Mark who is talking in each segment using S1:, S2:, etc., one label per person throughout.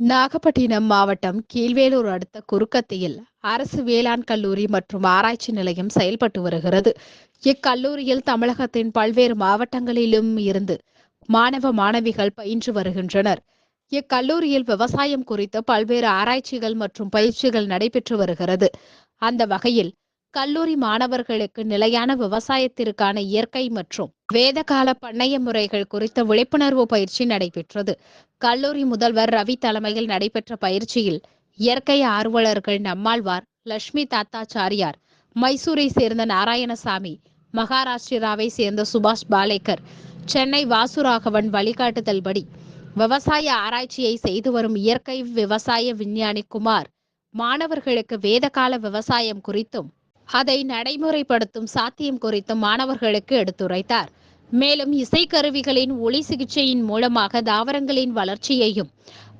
S1: நாகப்பட்டினம் மாவட்டம் கீழ்வேலூர் அடுத்த குறுக்கத்தியில் அரசு வேளாண் கல்லூரி மற்றும் ஆராய்ச்சி நிலையம் செயல்பட்டு வருகிறது. இக்கல்லூரியில் தமிழகத்தின் பல்வேறு மாவட்டங்களிலும் இருந்து மாணவ மாணவிகள் பயின்று வருகின்றனர். இக்கல்லூரியில் விவசாயம் குறித்த பல்வேறு ஆராய்ச்சிகள் மற்றும் பயிற்சிகள் நடைபெற்று வருகிறது. அந்த வகையில் கல்லூரி மாணவர்களுக்கு நிலையான விவசாயத்திற்கான இயற்கை மற்றும் வேதகால பண்ணைய முறைகள் குறித்த விழிப்புணர்வு பயிற்சி நடைபெற்றது. கல்லூரி முதல்வர் ரவி தலைமையில் நடைபெற்ற பயிற்சியில் இயற்கை ஆர்வலர்கள் நம்மாழ்வார் லட்சுமி தாத்தாச்சாரியார் மைசூரை சேர்ந்த நாராயணசாமி மகாராஷ்டிராவை சேர்ந்த சுபாஷ் பாலேக்கர் சென்னை வாசுராகவன் வழிகாட்டுதல்படி விவசாய ஆராய்ச்சியை செய்து வரும் இயற்கை விவசாய விஞ்ஞானி குமார் மாணவர்களுக்கு வேதகால விவசாயம் குறித்தும் அதை நடைமுறைப்படுத்தும் சாத்தியம் குறித்தும் மாணவர்களுக்கு எடுத்துரைத்தார். மேலும் இசைக்கருவிகளின் ஒளி சிகிச்சையின் மூலமாக தாவரங்களின் வளர்ச்சியையும்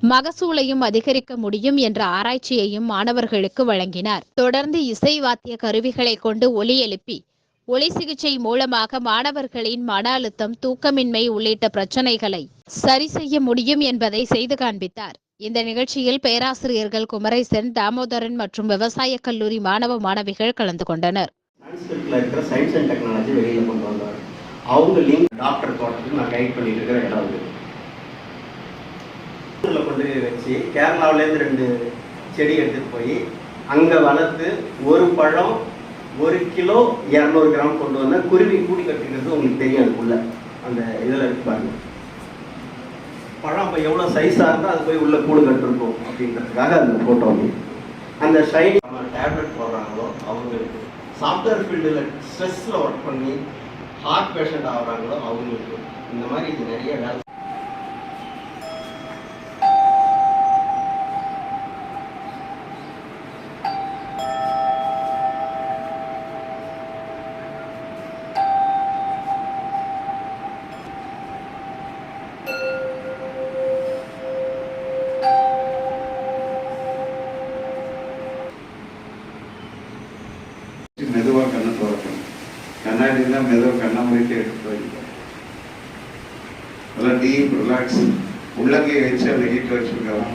S1: மகசூலையும் அதிகரிக்க முடியும் என்ற ஆராய்ச்சியையும் மாணவர்களுக்கு வழங்கினார். தொடர்ந்து இசை வாத்திய கருவிகளை கொண்டு ஒலி எழுப்பி ஒளி சிகிச்சை மூலமாக மாணவர்களின் மன அழுத்தம் தூக்கமின்மை உள்ளிட்ட பிரச்சனைகளை சரி செய்ய முடியும் என்பதை செய்து காண்பித்தார். இந்த நிகழ்ச்சியில் பேராசிரியர்கள் குமரேசன் தாமோதரன் மற்றும் விவசாய கல்லூரி மாணவ மாணவிகள் கலந்து கொண்டனர்.
S2: சயின்ஸ் அண்ட் டெக்னாலஜி வெளியில் கொண்டு வந்தார் அவங்க லிங்க் டாக்டர் தோட்டத்துக்கு நான் கைட் பண்ணிட்டு இருக்கிற இடம் இது இதில் கொண்டு வச்சு கேரளாவிலேருந்து ரெண்டு செடி எடுத்துகிட்டு போய் அங்கே வளர்த்து ஒரு பழம் ஒரு கிலோ இரநூறு கிராம் கொண்டு வந்தால் குருவி கூடி கட்டிக்கிறது உங்களுக்கு தெரியும் அதுக்குள்ள. அந்த இதில் இருக்கு பாருங்க. பழம் இப்போ எவ்வளோ சைஸாக இருந்தால் அது போய் உள்ள கூடு கட்டிருக்கும் அப்படின்றதுக்காக அந்த ஃபோட்டோ அந்த ஷைனி டேப்லெட் போடுறாங்களோ அவங்களுக்கு சாஃப்ட்வேர் ஃபீல்டில் ஸ்ட்ரெஸ்ஸில் ஒர்க் பண்ணி ஹார்ட் பேஷண்ட் ஆகுறாங்களோ அவங்களுக்கு இந்த மாதிரி இது நிறைய வேலை
S3: கண்ணாடி ஏதோ மெதுவா கண்ணை மூடிட்டு எடுத்து வைக்கிறேன் நல்லா டீப் ரிலாக்ஸ் உள்ளங்கையை வச்சு அதை ஹீட் வச்சுருக்கோம்